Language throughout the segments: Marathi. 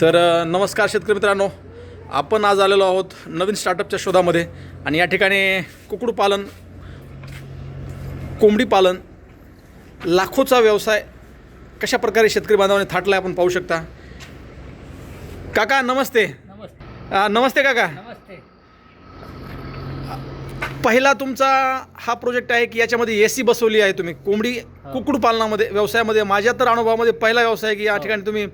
तर नमस्कार शेतकरी मित्रांनो. आपण आज आलेलो आहोत नवीन स्टार्टअपच्या शोधामध्ये आणि या ठिकाणी कुक्कुटपालन कोंबडी पालन लाखोचा व्यवसाय कशा प्रकारे शेतकरी बांधवाने थाटला आपण पाहू शकता. काका नमस्ते. नमस्ते. नमस्ते काका. पहिला तुमचा हा प्रोजेक्ट आहे की याच्यामध्ये ए सी बसवली आहे तुम्ही. कोंबडी कुक्कुट पालनामध्ये व्यवसायामध्ये माझ्या तर अनुभवामध्ये पहिला व्यवसाय की या ठिकाणी तुम्ही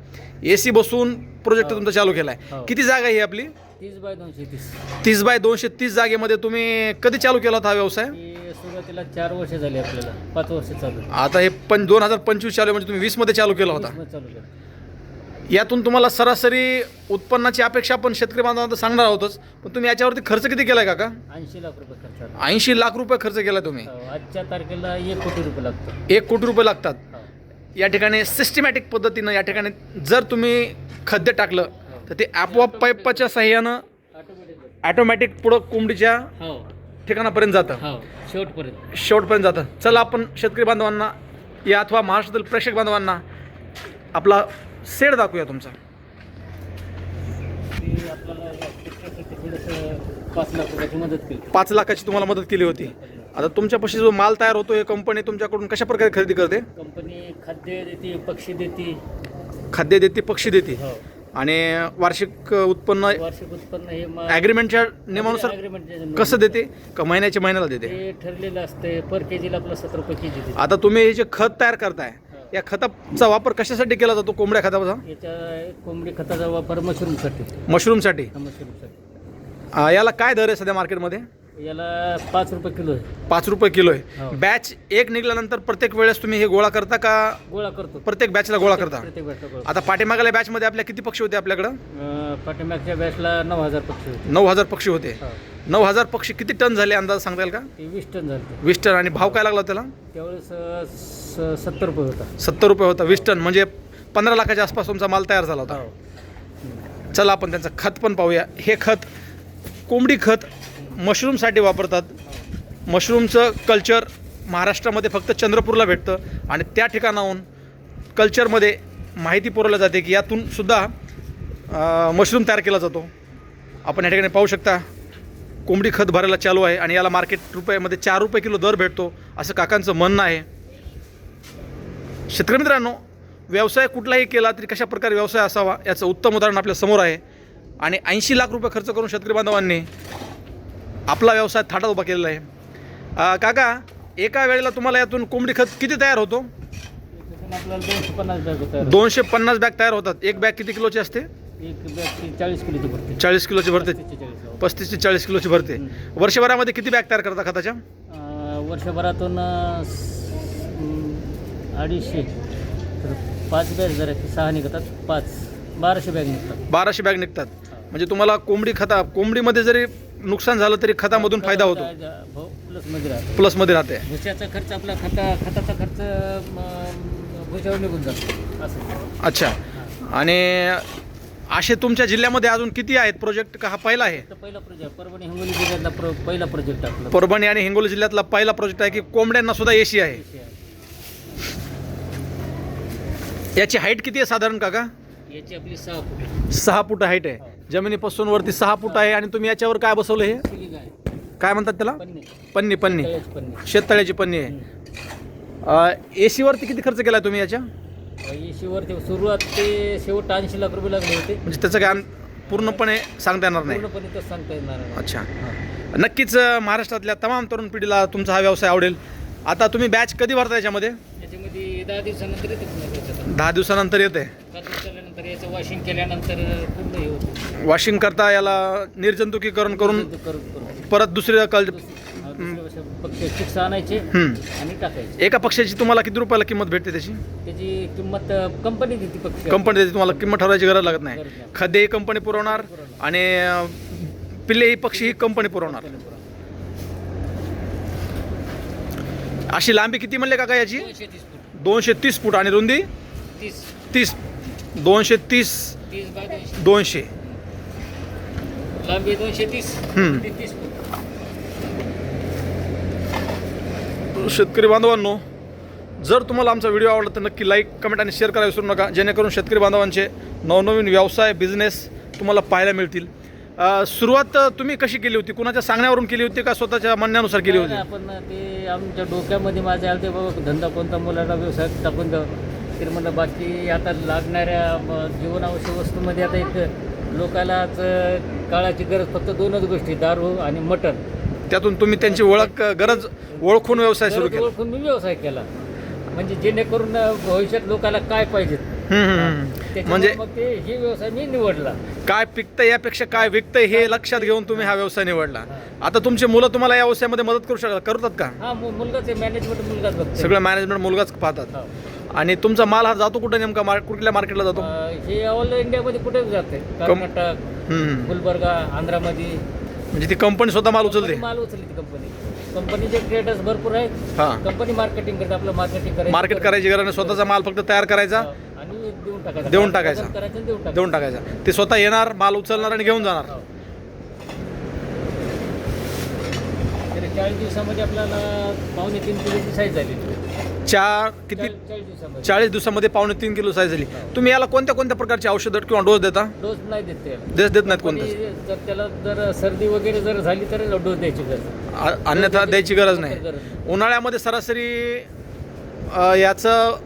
ए सी बसवून प्रोजेक्ट तुमचा चालू केला आहे. किती जागा आहे ही आपली? तीस बाय दोनशे तीस. तीस बाय दोनशे तीस जागेमध्ये तुम्ही कधी चालू केला होता हा व्यवसाय? सुरुवातीला चार वर्ष झाली आपल्याला. पाच वर्ष चालू. आता हे पण दोन हजार पंचवीस चालू म्हणजे तुम्ही वीसमध्ये चालू केला होता. चालू केलं. यातून तुम्हाला सरासरी उत्पन्नाची अपेक्षा आपण शेतकरी बांधवांना सांगणार आहोतच. पण तुम्ही याच्यावरती खर्च किती केलाय काका? ऐंशी लाख रुपये खर्च आला. ऐंशी लाख रुपये खर्च केला तुम्ही. हो, आजच्या तारखेला एक कोटी रुपये लागतो एक कोटी रुपये लागतात. हो. या ठिकाणी सिस्टमॅटिक पद्धतीनं या ठिकाणी जर तुम्ही खद्य टाकलं तर ते आपोआप पाईपाच्या साह्यानं ऑटोमॅटिक ॲटोमॅटिक पुढं कोंबडीच्या हो. ठिकाणापर्यंत जातं. हो शेवटपर्यंत. शेवटपर्यंत जातं. चला आपण शेतकरी बांधवांना या अथवा महाराष्ट्रातील प्रेक्षक बांधवांना आपला सेड दाखवूया तुमचा. पाच लाखाची तुम्हाला मदत केली होती. आता तुमच्यापाशी जो माल तयार होतो हे कंपनी तुमच्याकडून कशा प्रकारे खरेदी करते? कंपनी खाद्य देते पक्षी देते. खाद्य देते पक्षी देते. हो. आणि वार्षिक उत्पन्न वार्षिक उत्पन्न हे ॲग्रीमेंटच्या नियमानुसार कसं देते? का महिन्याच्या महिन्याला देते? ठरलेलं असते पर के जीला आपलं सतरा रुपये के जी देते. आता तुम्ही हे जे खत तयार करताय या खताचा वापर कशासाठी केला जातो? कोंबड्या खताचा? याच्या कोंबडी खताचा वापर मशरूमसाठी. मशरूमसाठी? मशरूमसाठी. अं, याला काय दर आहे सध्या मार्केटमध्ये? याला पाच रुपये किलो आहे. पाच रुपये किलो आहे. हो. बॅच एक निघाल्यानंतर प्रत्येक वेळेस तुम्ही हे गोळा करता का? गोळा करतो. प्रत्येक बॅचला गोळा करता? प्रत्येक बॅचला गोळा आता पाठीमागाल्या बॅचमध्ये आपल्या किती पक्षी होते आपल्याकडं? अं, पाठीमागच्या बॅचला नऊ हजार पक्षी होते. नऊ हजार पक्षी होते. हो. नऊ हजार पक्षी किती टन झाले अंदाज सांगता येईल का? ते वीस टन झाले. वीस टन. आणि भाव काय लागला त्याला? त्यावेळेस अं, सत्तर रुपये होता. सत्तर रुपये होता वीस टन म्हणजे पंधरा लाखाच्या आसपास तुमचा माल तयार झाला होता. हो. चला आपण त्यांचं खत पण पाहूया. हे खत कोंबडी खत मशरूमसाठी वापरतात. मशरूमचं कल्चर महाराष्ट्रामध्ये फक्त चंद्रपूरला भेटतं आणि त्या ठिकाणाहून कल्चरमध्ये माहिती पुरवल्या जाते की यातून सुद्धा मशरूम तयार केला जातो. आपण या ठिकाणी पाहू शकता कोंबडी खत भरायला चालू आहे आणि याला मार्केट रुपयामध्ये चार रुपये किलो दर भेटतो असं काकांचं म्हणणं आहे. शेतकरी मित्रांनो व्यवसाय कुठलाही केला तरी कशा प्रकारे व्यवसाय असावा याचं उत्तम उदाहरण आपल्यासमोर आहे. आणि ऐंशी लाख रुपये खर्च करून शेतकरी बांधवांनी आपला व्यवसाय थाटात उभा केलेला आहे. काका एका वेळेला तुम्हाला यातून कोंबडी खत किती तयार होतो? दोनशे पन्नास बॅग तयार होतात. एक बॅग किती किलोची असते? चाळीस किलोची भरते. चाळीस किलोची भरते पस्तीस ते चाळीस किलोची भरते. वर्षभरामध्ये किती बॅग तयार करता खताच्या? वर्षभरातून अडीचशे. तर पाच बॅग जरा सहा निघतात पाच. बाराशे बॅग निघतात. बाराशे बॅग निघतात. म्हणजे तुम्हाला कोंबडी खता कोंबडीमध्ये जरी नुकसान झालं तरी खतामधून फायदा होतो. हो प्लसमध्ये राहतो. प्लसमध्ये राहते. भुशाचा खर्च आपला खता खताचा खर्च म, भुशावर निघून जातो. असं. अच्छा. आणि असे तुमच्या जिल्ह्यामध्ये अजून किती आहेत प्रोजेक्ट का हा पहिला आहे? तर पहिला प्रोजेक्ट परभणी हिंगोली जिल्ह्यातला प्रो पहिला प्रोजेक्ट आपला. परभणी आणि हिंगोली जिल्ह्यातला पहिला प्रोजेक्ट आहे की कोंबड्यांना सुद्धा एसी आहे. याची हाईट किती आहे साधारण काका? याची आपली सहा फूट सहा फूट हाईट आहे. जमिनीपासून वरती सहा फूट आहे आणि तुम्ही याच्यावर काय बसवलं हे? काय म्हणतात त्याला? पन्नी. पन्नी पन्नी. तळ्याची पन्नी. शेततळ्याची पन्नी आहे. ए सीवरती किती खर्च केला तुम्ही याच्या? ते सुरुवात ते शेवट ऐंशी लाख रुपये लागले होते. म्हणजे त्याचं काय अन- पूर्णपणे सांगता येणार नाही. पूर्णपणे तर सांगता येणार नाही. अच्छा. हा. नक्कीच अं, महाराष्ट्रातल्या तमाम तरुण पिढीला तुमचा हा व्यवसाय आवडेल. आता तुम्ही बॅच कधी भरता याच्यामध्ये? याच्यामध्ये दहा दिवसानंतर येते. दहा दिवसानंतर येते याचं वॉशिंग केल्यानंतर पूर्ण हे होतं. वॉशिंग करता याला निर्जंतुकीकरण करून करून करून. परत दुसऱ्या कल दुसऱ्या वर्षी फक्त चिक्स आणायचे हम्म. आणि टाकायचे. एका पक्षाची तुम्हाला किती रुपयाला किंमत भेटते त्याची? त्याची किंमत कंपनी देते पक्षी. कंपनी देते तुम्हाला किंमत ठरवायची गरज लागत नाही. गरज नाही. ही कंपनी पुरवणार आणि अं, पिल्ले ही पक्षी ही कंपनी पुरवणार. अशी लांबी किती म्हणले काका याची? दोनशे तीस फूट. आणि रुंदी? तीस. तीस. दोनशे तीस. तीस बाय दोनशे. दोनशे. लांबी दोनशे तीस. हम्म. ती तीस. फूट शेतकरी बांधवांनो जर तुम्हाला आमचा व्हिडिओ आवडला तर नक्की लाईक कमेंट आणि शेअर करायला विसरू नका. जेणेकरून शेतकरी बांधवांचे नवनवीन व्यवसाय बिझनेस तुम्हाला पाहायला मिळतील. अ, सुरुवात अ, तुम्ही कशी केली होती? कुणाच्या सांगण्यावरून केली होती का स्वतःच्या म्हणण्यानुसार केली होती? आपण ते आमच्या डोक्यामध्ये माझ्या आलं ते बाबा धंदा कोणता मुलाला व्यवसाय टाकून द्यावं. तर म्हणलं बाकी आता लागणाऱ्या जीवनावश्यक वस्तूमध्ये आता एक लोकाला आज काळाची गरज फक्त दोनच गोष्टी दारू आणि मटण. त्यातून तुम्ही त्यांची ओळख गरज ओळखून व्यवसाय सुरू केला. ओळखून मी व्यवसाय केला. म्हणजे जेणेकरून भविष्यात लोकाला काय पाहिजे? म्हणजे मग ते हे व्यवसाय मी निवडला. काय पिकतं यापेक्षा काय विकतं हे लक्षात घेऊन तुम्ही हा व्यवसाय निवडला. आता तुमचे मुलं तुम्हाला या व्यवसायामध्ये मदत करू शकतात करतात का? हा मुलगाच आहे मॅनेजमेंट मुलगाच सगळं मॅनेजमेंट मुलगाच पाहतात. आणि तुमचा माल हा जातो कुठे नेमका? मार कुठल्या मार्केटला जातो? हे ऑल इंडियामध्ये कुठे जाते कर्नाटक हम्म. गुलबर्गा आंध्रामध्ये. म्हणजे ती कंपनी स्वतः माल उचलते? माल उचलली ती कंपनी कंपनीचे ट्रेडर्स भरपूर आहेत. हा. कंपनी मार्केटिंग करते आपलं मार्केटिंग करायचं मार्केट करायची गरज नाही. स्वतःचा माल फक्त तयार करायचा आणि देऊन टाकायचा. देऊन टाकायचा. देऊन टाकायचं. देऊन टाकायचा. ते स्वतः येणार माल उचलणार आणि घेऊन जाणार हो. तरी चाळीस दिवसामध्ये आपल्याला पावणे तीन किलोची साईज झाली. चार किती? चाळीस दिवसामध्ये. चाळीस दिवसामध्ये पावणे तीन किलो साईज झाली. तुम्ही याला कोणत्या कोणत्या प्रकारचे औषधं किंवा डोस देता? डोस नाही देत त्याला. देत नाहीत कोणतं? आणि जर त्याला जर सर्दी वगैरे जर झाली तर डोस द्यायची गरज अन्यथा द्यायची गरज नाही. उन्हाळ्यामध्ये सरासरी अ, याचं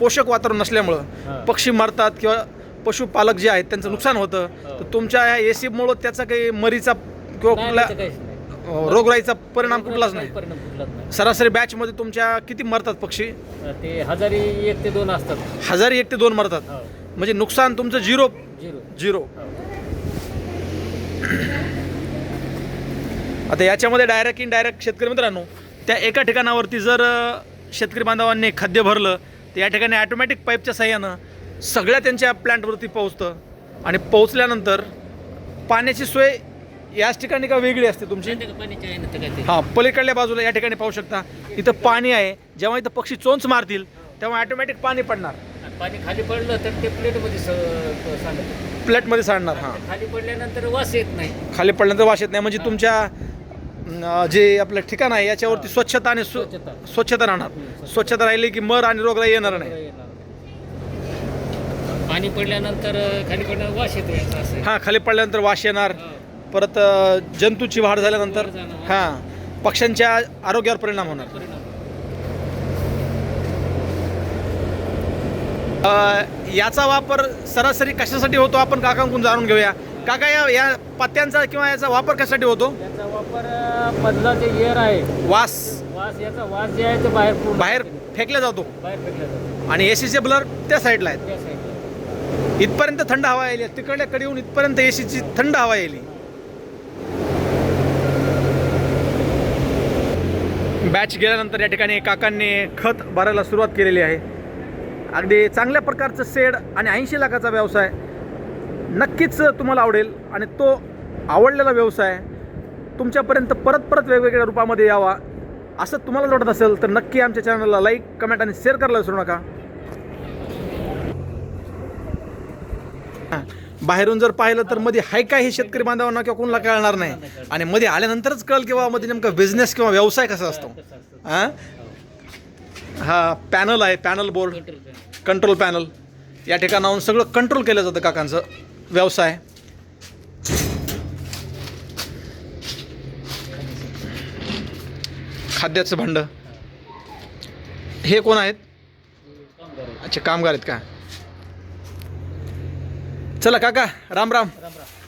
पोषक वातावरण नसल्यामुळं हा. पक्षी मरतात किंवा पशुपालक जे आहेत त्यांचं नुकसान होतं. हो. तर तुमच्या या एसीमुळं त्याचा काही मरीचा किंवा नाही, कुठला त्याचं काहीच नाही. रोगराईचा परिणाम कुठलाच नाही. परिणाम कुठलाच नाही. सरासरी बॅचमध्ये तुमच्या किती मरतात पक्षी? ते हजारी एक ते दोन असतात. हजारी एक ते दोन मरतात. हो. म्हणजे नुकसान तुमचं झिरो? झिरो. झिरो. हो. आता याच्यामध्ये डायरेक्ट इनडायरेक्ट शेतकरी मित्रांनो त्या एका ठिकाणावरती जर अ, शेतकरी बांधवांनी खाद्य भरलं तर या ठिकाणी ॲटोमॅटिक पाईपच्या साह्यानं सगळ्या त्यांच्या प्लॅन्टवरती पोहोचतं. आणि पोहोचल्यानंतर पाण्याची सोय याच ठिकाणी का वेगळी असते तुमची. हां पलीकडल्या बाजूला या ठिकाणी पाहू शकता. इथं पाणी आहे. जेव्हा इथं पक्षी चोंच मारतील तेव्हा ॲटोमॅटिक पाणी पडणार. पाणी खाली पडलं तर ते प्लेटमध्ये स- सांडत. प्लेटमध्ये सांडणार हां. खाली पडल्यानंतर वास येत नाही. खाली पडल्यानंतर वास येत नाही. म्हणजे तुमच्या जे आपलं ठिकाण आहे याच्यावरती स्वच्छता आणि स्व- स्वच्छता. स्वच्छता राहणार. स्वच्छता. राहिली की मर आणि रोगराई येणार नाही. पाणी पडल्यानंतर खाली पडल्यावर वास येतो. हां खाली पडल्यानंतर वास येणार. परत जंतूची वाढ झाल्यानंतर. हां पक्ष्यांच्या आरोग्यावर परिणाम होणार. याचा वापर सरासरी कशासाठी होतो? आपण काकांकडून जाणून घेऊया. काका या या पत्त्यांचा किंवा याचा वापर कशासाठी होतो? याचा वापर मधला जे एअर आहे. वास. वास याचा वास जे आहे तो बाहेर बाहेर फेकला जातो. बाहेर फेकला जातो. आणि एसीचे ब्लर त्या साईडला आहेत. इथपर्यंत थंड हवा येईल तिकडल्या कडे येऊन इथपर्यंत एसीची थंड हवा येईल बॅच गेल्यानंतर या ठिकाणी काकांनी खत भरायला सुरुवात केलेली आहे. अगदी चांगल्या प्रकारचं सेड आणि ऐंशी लाखाचा व्यवसाय नक्कीच तुम्हाला आवडेल आणि तो आवडलेला व्यवसाय तुमच्यापर्यंत परत परत वेगवेगळ्या रूपामध्ये यावा असं तुम्हाला वाटत असेल तर नक्की आमच्या चॅनलला लाईक कमेंट आणि शेअर करायला विसरू नका. बाहेरून जर पाहिलं तर मध्ये हाय काय हे शेतकरी बांधवांना किंवा कोणाला कळणार नाही. आणि मध्ये आल्यानंतरच कळल किंवा मध्ये नेमका बिझनेस किंवा व्यवसाय कसा असतो. हां? हा पॅनल आहे पॅनल बोर्ड कंट्रोल पॅनल या ठिकाणाहून सगळं कंट्रोल केलं जातं काकांचं. व्यवसाय. खाद्याचं भांड. हे कोण आहेत? अच्छा कामगार आहेत का? चला काका राम राम. राम राम.